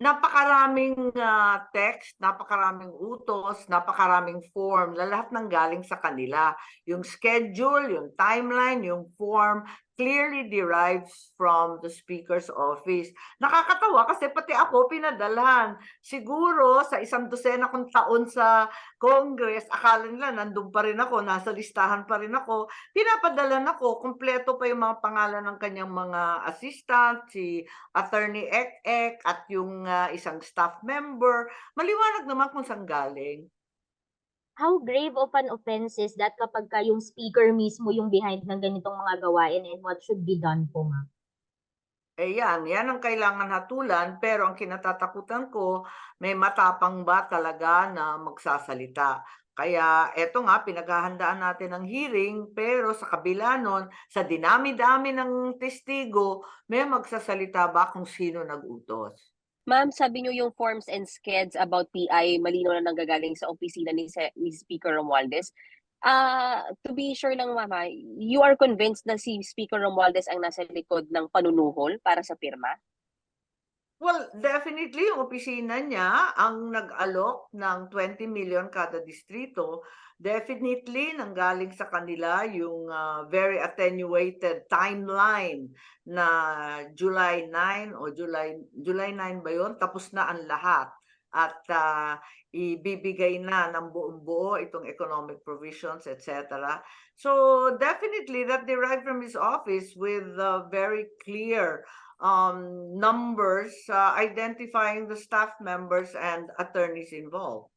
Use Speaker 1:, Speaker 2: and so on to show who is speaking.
Speaker 1: Napakaraming, ah, text, napakaraming utos, napakaraming form lahat nanggaling sa kanila. Yung schedule, yung timeline, yung form, clearly derives from the speaker's office. Nakakatawa kasi pati ako pinadalhan. Siguro sa isang dosena kong taon sa Congress, akala nila nandun pa rin ako, nasa listahan pa rin ako. Pinapadalan ako, kumpleto pa yung mga pangalan ng kanyang mga assistant, si Attorney Ek Ek at yung ah, isang staff member. Maliwanag naman kung saan galing.
Speaker 2: How grave of an offense is that kapag ka yung speaker mismo yung behind ng ganitong mga gawain and what should be done po, ma'am?
Speaker 1: Eh yan, ang kailangan hatulan pero ang kinatatakutan ko, may matapang ba talaga na magsasalita. Kaya eto nga, pinaghahandaan natin ng hearing pero sa kabila nun, sa dinami-dami ng testigo, may magsasalita ba kung sino nag-utos.
Speaker 3: Ma'am, sabi niyo yung forms and skeds about PI malinaw na nanggagaling sa opisina ni, Se- ni Speaker Romualdez. Ah, to be sure lang mama, you are convinced na si Speaker Romualdez ang nasa likod ng panunuhol para sa pirma?
Speaker 1: Well, definitely opisina niya ang nag-alok ng 20 million kada distrito. Definitely nanggaling sa kanila yung ah, very attenuated timeline na July 9 o July July 9 ba 'yon? Tapos na ang lahat at ah, ibibigay na ng buong buo itong economic provisions, etc. So definitely that derived from his office with uh, very clear um, numbers uh, identifying the staff members and attorneys involved.